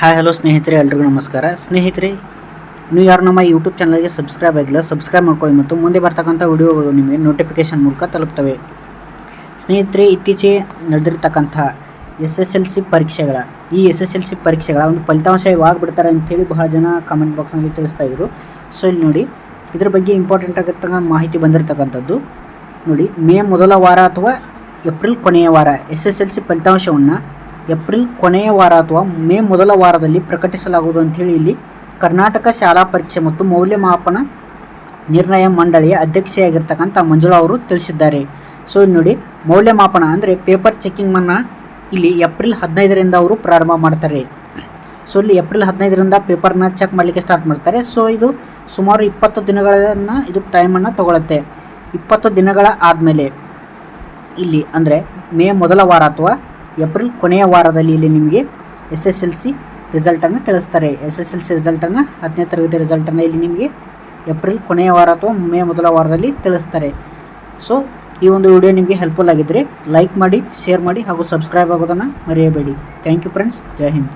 Hi, hello ಸ್ನೇಹಿತರೆ, ಎಲ್ರಿಗೂ ನಮಸ್ಕಾರ. ಸ್ನೇಹಿತರೆ ನೀವು ಯಾರು ನಮ್ಮ ಯೂಟ್ಯೂಬ್ ಚಾನಲ್ಗೆ ಸಬ್ಸ್ಕ್ರೈಬ್ ಆಗಿಲ್ಲ ಸಬ್ಸ್ಕ್ರೈಬ್ ಮಾಡ್ಕೊಳ್ಳಿ ಮತ್ತು ಮುಂದೆ ಬರ್ತಕ್ಕಂಥ ವಿಡಿಯೋಗಳು ನಿಮಗೆ ನೋಟಿಫಿಕೇಶನ್ ಮೂಲಕ ತಲುಪ್ತವೆ. ಸ್ನೇಹಿತರೆ, ಇತ್ತೀಚೆಗೆ ನಡೆದಿರ್ತಕ್ಕಂಥ ಎಸ್ ಎಸ್ ಎಲ್ ಸಿ ಪರೀಕ್ಷೆಗಳ, ಈ ಎಸ್ ಎಸ್ ಎಲ್ ಸಿ ಪರೀಕ್ಷೆಗಳ ಒಂದು ಫಲಿತಾಂಶ ಯಾವಾಗ ಬಿಡ್ತಾರೆ ಅಂತೇಳಿ ಬಹಳ ಜನ ಕಮೆಂಟ್ ಬಾಕ್ಸ್ನಲ್ಲಿ ತಿಳಿಸ್ತಾ ಇದ್ರು. ಸೊ ಇಲ್ಲಿ ನೋಡಿ, ಇದ್ರ ಬಗ್ಗೆ ಇಂಪಾರ್ಟೆಂಟ್ ಆಗಿರ್ತಕ್ಕಂಥ ಮಾಹಿತಿ ಬಂದಿರತಕ್ಕಂಥದ್ದು. ನೋಡಿ, ಮೇ ಮೊದಲ ವಾರ ಅಥವಾ ಏಪ್ರಿಲ್ ಕೊನೆಯ ವಾರ ಎಸ್ ಎಸ್ ಎಲ್ ಸಿ ಫಲಿತಾಂಶವನ್ನು ಏಪ್ರಿಲ್ ಕೊನೆಯ ವಾರ ಅಥವಾ ಮೇ ಮೊದಲ ವಾರದಲ್ಲಿ ಪ್ರಕಟಿಸಲಾಗುವುದು ಅಂಥೇಳಿ ಇಲ್ಲಿ ಕರ್ನಾಟಕ ಶಾಲಾ ಪರೀಕ್ಷೆ ಮತ್ತು ಮೌಲ್ಯಮಾಪನ ನಿರ್ಣಯ ಮಂಡಳಿಯ ಅಧ್ಯಕ್ಷೆಯಾಗಿರ್ತಕ್ಕಂಥ ಮಂಜುಳಾ ಅವರು ತಿಳಿಸಿದ್ದಾರೆ. ಸೊ ನೋಡಿ, ಮೌಲ್ಯಮಾಪನ ಅಂದರೆ ಪೇಪರ್ ಚೆಕ್ಕಿಂಗನ್ನು ಇಲ್ಲಿ ಏಪ್ರಿಲ್ ಹದಿನೈದರಿಂದ ಅವರು ಪ್ರಾರಂಭ ಮಾಡ್ತಾರೆ. ಸೊ, ಇಲ್ಲಿ ಏಪ್ರಿಲ್ ಹದಿನೈದರಿಂದ ಪೇಪರ್ನ ಚೆಕ್ ಮಾಡಲಿಕ್ಕೆ ಸ್ಟಾರ್ಟ್ ಮಾಡ್ತಾರೆ. ಸೊ, ಇದು ಸುಮಾರು ಇಪ್ಪತ್ತು ದಿನಗಳನ್ನು ಇದು ಟೈಮನ್ನು ತಗೊಳುತ್ತೆ. ಇಪ್ಪತ್ತು ದಿನಗಳ ಆದಮೇಲೆ ಇಲ್ಲಿ ಅಂದರೆ ಮೇ ಮೊದಲ ವಾರ ಅಥವಾ ಏಪ್ರಿಲ್ ಕೊನೆಯ ವಾರದಲ್ಲಿ ಇಲ್ಲಿ ನಿಮಗೆ ಎಸ್ ಎಸ್ ಎಲ್ ಸಿ ರಿಸಲ್ಟನ್ನು ತಿಳಿಸ್ತಾರೆ. ಎಸ್ ಎಸ್ ಎಲ್ ಸಿ ರಿಸಲ್ಟನ್ನು ಹತ್ತನೇ ತರಗತಿ ರಿಸಲ್ಟನ್ನು ಇಲ್ಲಿ ನಿಮಗೆ ಏಪ್ರಿಲ್ ಕೊನೆಯ ವಾರ ಅಥವಾ ಮೇ ಮೊದಲ ವಾರದಲ್ಲಿ ತಿಳಿಸ್ತಾರೆ. ಸೊ ಈ ಒಂದು ವಿಡಿಯೋ ನಿಮಗೆ ಹೆಲ್ಪ್ಫುಲ್ ಆಗಿದ್ದರೆ ಲೈಕ್ ಮಾಡಿ ಶೇರ್ ಮಾಡಿ ಹಾಗೂ ಸಬ್ಸ್ಕ್ರೈಬ್ ಆಗೋದನ್ನು ಮರೆಯಬೇಡಿ. ಥ್ಯಾಂಕ್ ಯು ಫ್ರೆಂಡ್ಸ್ ಜೈ ಹಿಂದ್